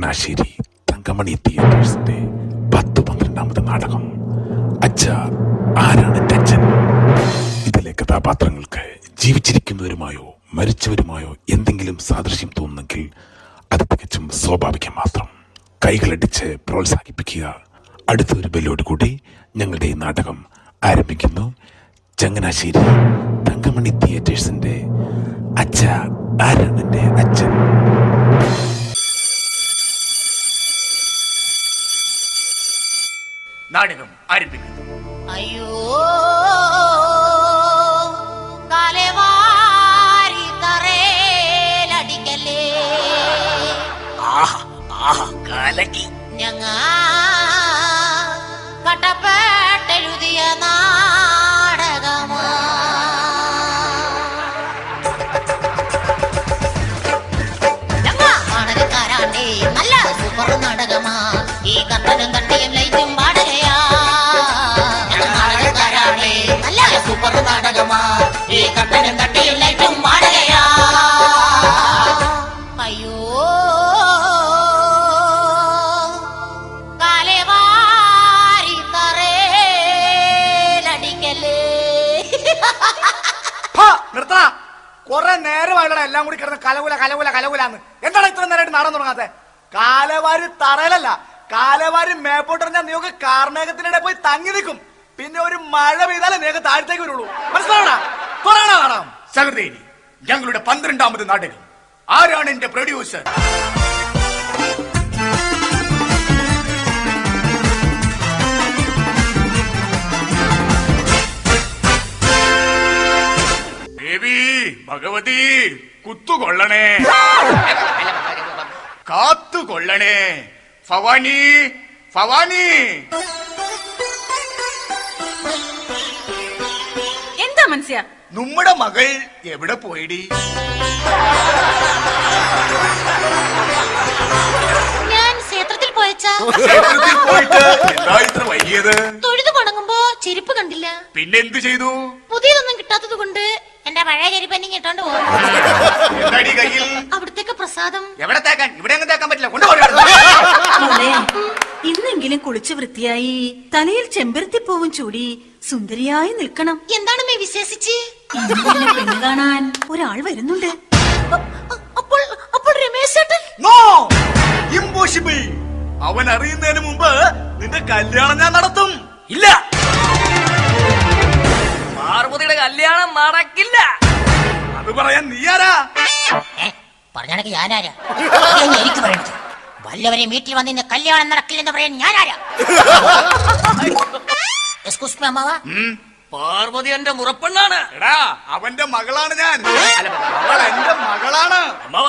ചങ്ങനാശ്ശേരി തങ്കമണി തിയേറ്റേഴ്സിന്റെ പത്ത് പന്ത്രണ്ടാമത് നാടകം. അച്ഛ ആരാണ് എന്റെ അച്ഛൻ? ഇതിലെ കഥാപാത്രങ്ങൾക്ക് ജീവിച്ചിരിക്കുന്നവരുമായോ മരിച്ചവരുമായോ എന്തെങ്കിലും സാദൃശ്യം തോന്നുന്നെങ്കിൽ അത് തികച്ചും സ്വാഭാവികം മാത്രം. കൈകളടിച്ച് പ്രോത്സാഹിപ്പിക്കുക. അടുത്ത ഒരു ബെല്ലോട് കൂടി ഞങ്ങളുടെ നാടകം ആരംഭിക്കുന്നു. ചങ്ങനാശ്ശേരി തങ്കമണി തിയേറ്റേഴ്സിന്റെ അച്ഛ ആരാണ് എന്റെ അച്ഛൻ? നാടകം ആരംഭിക്കുന്നു. അയ്യോ കലക്കി. ഞങ്ങ കട്ടപ്പെട്ടെഴുതിയ നാടകമാ. ഞങ്ങ നല്ല സൂപ്പർ നാടകമാ. ഈ കത്തനും തട്ടിയും നാടകമാ ഈ കത്തനും തട്ടിയും ലൈറ്റും പാടുകയാ അയ്യോ. നിർത്തണ കൊറേ നേരമായില്ലടാ എല്ലാം കൂടി കിടന്ന് കലകുല കലകുല കലകുലാന്ന്. എന്താണ് ഇത്ര നേരമായിട്ട് നാടൻ തുടങ്ങാത്തെ? കാലവാരി തറയിലല്ല കാലവാരി മേപ്പോട്ടെറിഞ്ഞാൽ നീയൊക്കെ കാർമേഘത്തിനിടെ പോയി തങ്ങി നിൽക്കും. പിന്നെ ഒരു മഴ പെയ്താലേ നേരെ താഴത്തേക്ക് വരുള്ളൂ. മനസ്സിലാവണ? കൊറോണ കാണാം. സഹൃദയനി ഞങ്ങളുടെ പന്ത്രണ്ടാമത് നാടകം. ആരാണ് എന്റെ പ്രൊഡ്യൂസർ ദേവി ഭഗവതി കുത്തുകൊള്ളണേ. കാത്തുകൊള്ളണേ. ഭവാനി ഭവാനി. മനസ്സിയാ നമ്മുടെ മകൾ എവിടെ പോയിടി? ഞാൻ ക്ഷേത്രത്തിൽ പോയച്ചാ. ക്ഷേത്രത്തിൽ പോയിട്ട് എന്താ ഇത്ര വൈകിയത്? തൊഴുതു മുടങ്ങുമ്പോ ചെരുപ്പ് കണ്ടില്ല. പിന്നെ എന്ത് ചെയ്തു? പുതിയതൊന്നും കിട്ടാത്തത് കൊണ്ട് എന്റെ പഴയ ചെരുപ്പ് എന്നെ ഇട്ടോണ്ട് പോകും എന്താടി കയ്യിൽ? അവിടത്തേക്ക് പ്രസാദം. എവിടെ തേക്കാൻ? ഇവിടെ തേക്കാൻ പറ്റില്ല. ഇന്നെങ്കിലും കുളിച്ച് വൃത്തിയായി തലയിൽ ചെമ്പരത്തിപ്പൂവും ചൂടി സുന്ദരിയായി നിൽക്കണം. എന്താണ് മേ വിശ്വസിച്ച്? പെണ്ണ് കാണാൻ ഒരാൾ വരുന്നുണ്ട്. അപ്പോൾ അപ്പോൾ രമേശ് നോ ഇമ്പോസിബിൾ അവൻ അറിയുന്നതിന് മുമ്പ് നിന്റെ കല്യാണം ഞാൻ നടത്തും. ഇല്ല. പാർവതിയുടെ കല്യാണം നടക്കില്ല. അത് പറയാൻ നീ ആരാ? പറഞ്ഞാണെങ്കിൽ ഞാനാരാ? എനിക്ക് പറയണത് വല്ലവരെ വീട്ടിൽ വന്ന് ഇന്ന് കല്യാണം നടക്കില്ലെന്ന് പറയാൻ ഞാനാരാ? എക്സ്ക്യൂസ് മീ അമ്മാവ. പാർവതി എന്റെ മുറപ്പെണ്ണാണ്. എടാ അവന്റെ മകളാണ് ഞാൻ. അവൾ എന്റെ മകളാണ്. അമ്മവ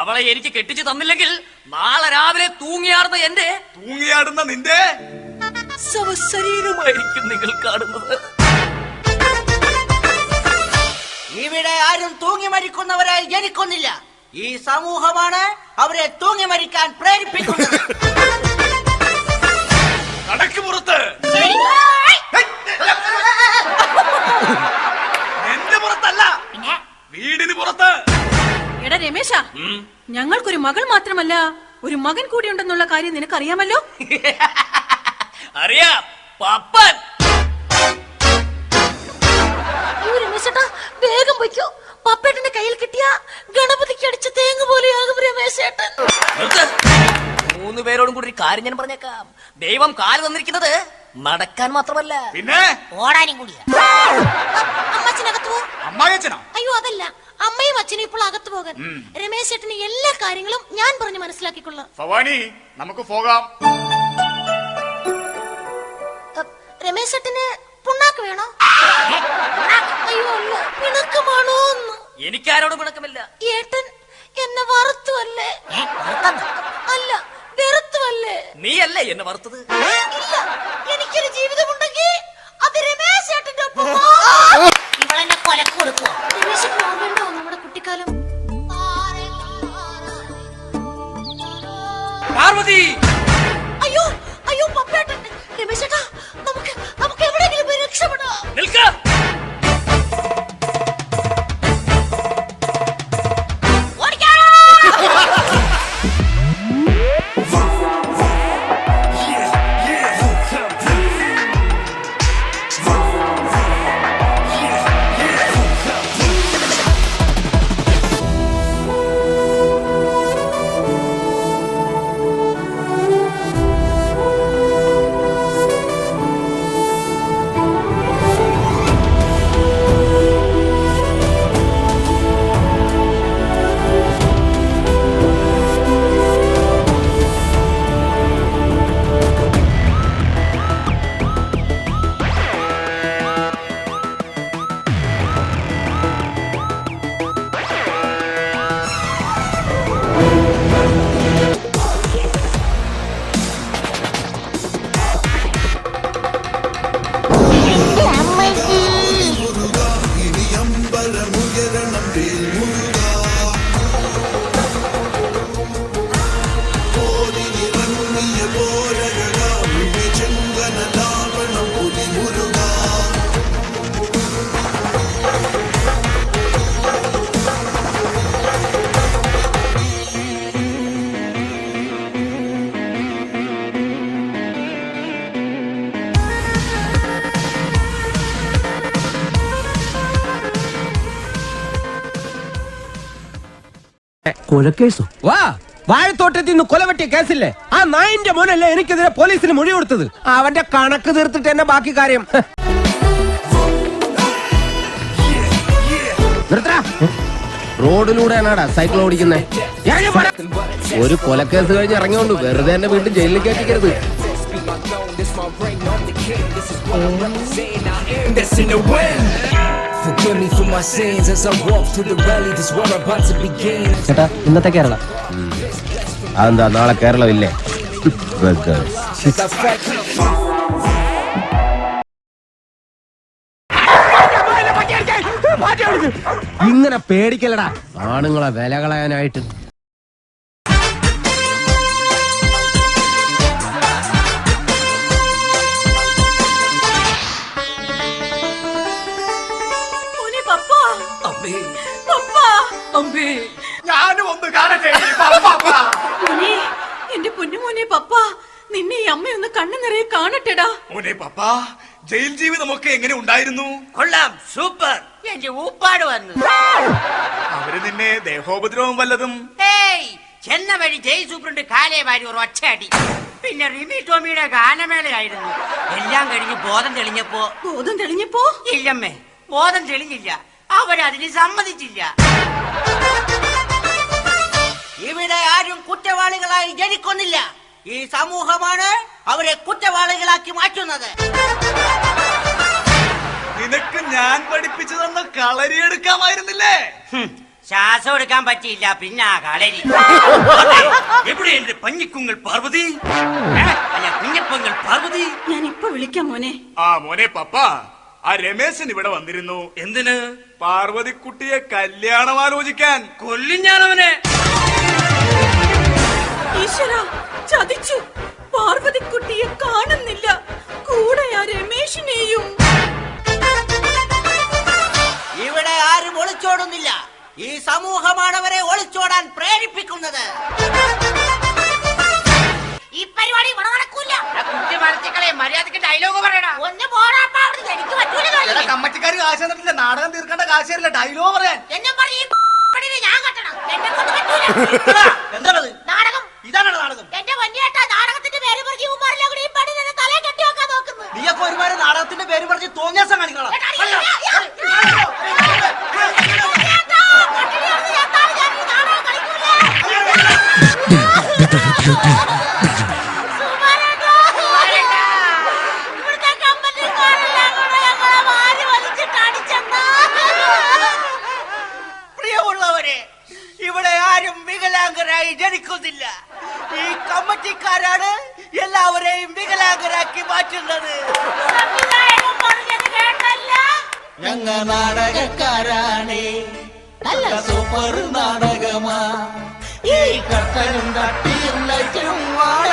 അവളെ എനിക്ക് കെട്ടിച്ചു തന്നില്ലെങ്കിൽ നാളെ രാവിലെ തൂങ്ങിയാടുന്ന എന്റെ തൂങ്ങിയാടുന്ന നിന്റെ? ശവശരീരമായിരിക്കും നിങ്ങൾ കാണുന്നത്. ഇവിടെ ആരും തൂങ്ങി മരിക്കുന്നവരായി ജനിക്കുന്നില്ല. ഈ സമൂഹമാണ് അവരെ തൂങ്ങി മരിക്കാൻ പ്രേരിപ്പിക്കുന്നത്. കടക്ക് പുറത്ത്. രമേശ ഞങ്ങൾക്കൊരു മകൾ മാത്രമല്ല ഒരു മകൻ കൂടി ഉണ്ടെന്നുള്ള കാര്യം നിനക്കറിയാമല്ലോ? അറിയാം. പപ്പൻ. അയ്യോ രമേശ് വേഗം പൊയ്ക്കോ. പപ്പേട്ടന്റെ കയ്യിൽ കിട്ടിയ ഗണപതിക്ക് അടിച്ച തേങ്ങ പോലെയാകും രമേശ് ചേട്ടൻ നിർത്ത്. മൂന്ന് പേരോടും കൂടി ഒരു കാര്യം ഞാൻ പറഞ്ഞേക്കാം. ദൈവം കാൽ തന്നിരിക്കുന്നത് നടക്കാൻ മാത്രമല്ല. പിന്നെ? ഓടാനും കൂടിയാ. അമ്മച്ചനകത്ത് പോ. അമ്മായച്ചനോ അയ്യോ അതല്ല. അമ്മയും അച്ഛനും ഇപ്പോൾ അകത്തു പോകാൻ. രമേശ് ചേട്ടന് എല്ലാ കാര്യങ്ങളും ഞാൻ പറഞ്ഞു മനസ്സിലാക്കിക്കൊള്ളാം. ഭവാനി നമുക്ക് പോകാം. രമേശ് ചേട്ടന് പുണ്ണാക്ക് വേണോ? അയ്യോ അല്ല. പിണക്കമാണോ എന്ന്. എനിക്കാരോടും പിണക്കമില്ല. ഏട്ടൻ എന്നെ വറുത്തുവല്ലേ അല്ല? വെറുത്തുവല്ലേ നീയല്ലേ എന്നെ വറുത്തത് ഇല്ല എനിക്കൊരു കൊലക്കേസോ? വാ വാഴത്തോട്ടത്തിൽ നിന്ന് കൊലവെട്ടിയ കേസില്ലേ? ആ നായിന്റെ മോനല്ലേ എനിക്കെതിരെ പോലീസിന് മൊഴി കൊടുത്തത്? അവന്റെ കണക്ക് തീർത്തിട്ട് എന്നെ ബാക്കി കാര്യം. റോഡിലൂടെ ആണാടാ റോഡിലൂടെയാണാടാ സൈക്കിൾ ഓടിക്കുന്നേ. ഒരു കൊലക്കേസ് കഴിഞ്ഞ് ഇറങ്ങിയോണ്ട് വെറുതെ എന്നെ വീണ്ടും ജയിലിൽ കയറ്റിക്കരുത് for my sins as I walk through the valley. This in the begin. ചേട്ടാ ഇന്നത്തെ കേരള. അതെന്താ നാളെ കേരളമില്ലേ? ഇങ്ങനെ പേടിക്കലടാ ആണുങ്ങളെ വില കളയാനായിട്ട് കാണട്ടെ. മോനെ എന്റെ പൊന്നുമോനെ പപ്പ നിന്നെ ഈ അമ്മയൊന്ന് കണ്ണു നിറയെ കാണട്ടെടാ. മോനെ പപ്പ ജയിൽ ജീവിതമൊക്കെ എങ്ങനെ ഉണ്ടായിരുന്നു? കൊള്ളാം സൂപ്പർ. എന്റെ ഊപ്പാട് വന്നു. അവർ നിന്നെ ദേഹോപദ്രവം വല്ലതും? ഏയ് ചെന്ന വഴി ജയ് സൂപ്രണ്ട് കാലേ വാരി ഒരു ഒച്ചയടി പിന്നെ റിമി ടോമിയുടെ ഗാനമേളയായിരുന്നു. എല്ലാം കഴിഞ്ഞ് ബോധം തെളിഞ്ഞപ്പോ ബോധം തെളിഞ്ഞപ്പോ? ഇല്ലമ്മേ ബോധം തെളിഞ്ഞില്ല. അവരതിന് സമ്മതിച്ചില്ല. ഇവിടെ ആരും കുറ്റവാളികളായി ജനിക്കുന്നില്ല. ഈ സമൂഹമാണ് അവരെ കുറ്റവാളികളാക്കി മാറ്റുന്നത്. നിനക്ക് ഞാൻ പഠിപ്പിച്ചു തന്ന കളരി എടുക്കാമായിരുന്നില്ലേ? ശ്വാസം എടുക്കാൻ പറ്റിയില്ല പിന്നെ ആ കളരി. എവിടെ എന്റെ പഞ്ഞിക്കുങ്ങൾ പാർവതി? കുഞ്ഞപ്പങ്ങൾ പാർവതി? ഞാൻ ഇപ്പൊ വിളിക്കാം മോനെ. ആ മോനെ പപ്പ ആ രമേശൻ ഇവിടെ വന്നിരുന്നു. എന്തിന്? പാർവതിക്കുട്ടിയെ കല്യാണം ആലോചിക്കാൻ. കൊല്ലും ഞാൻ ഈശ്വര മര്യാദയ്ക്ക് ഡയലോഗ് പറയടാ. ഒന്ന് പോടാപ്പാ അവിടുന്ന് എനിക്ക് പറ്റൂല എടാ കളി. കമ്മറ്റിക്കാർ കാശ് തന്നിട്ടില്ല. നാടകം തീർക്കേണ്ട കാശ് തരില്ല. ഡയലോഗ് പറയാൻ. എന്നെ പറഞ്ഞ് ഈ പണിനെ ഞാൻ കെട്ടണം. എന്നെ കൊണ്ട് പറ്റൂല. എന്താണത് ആരും വികലാംഗരായി ജനിക്കുന്നില്ല. ഈ കമ്മിറ്റിക്കാരാണ് എല്ലാവരെയും വികലാംഗരാക്കി മാറ്റുന്നത്. ഞങ്ങ നാടകക്കാരാണേ. നല്ല സൂപ്പർ നാടകമാ. ഈ കർത്തനും തട്ടിയും ലൈറ്റും വാഴ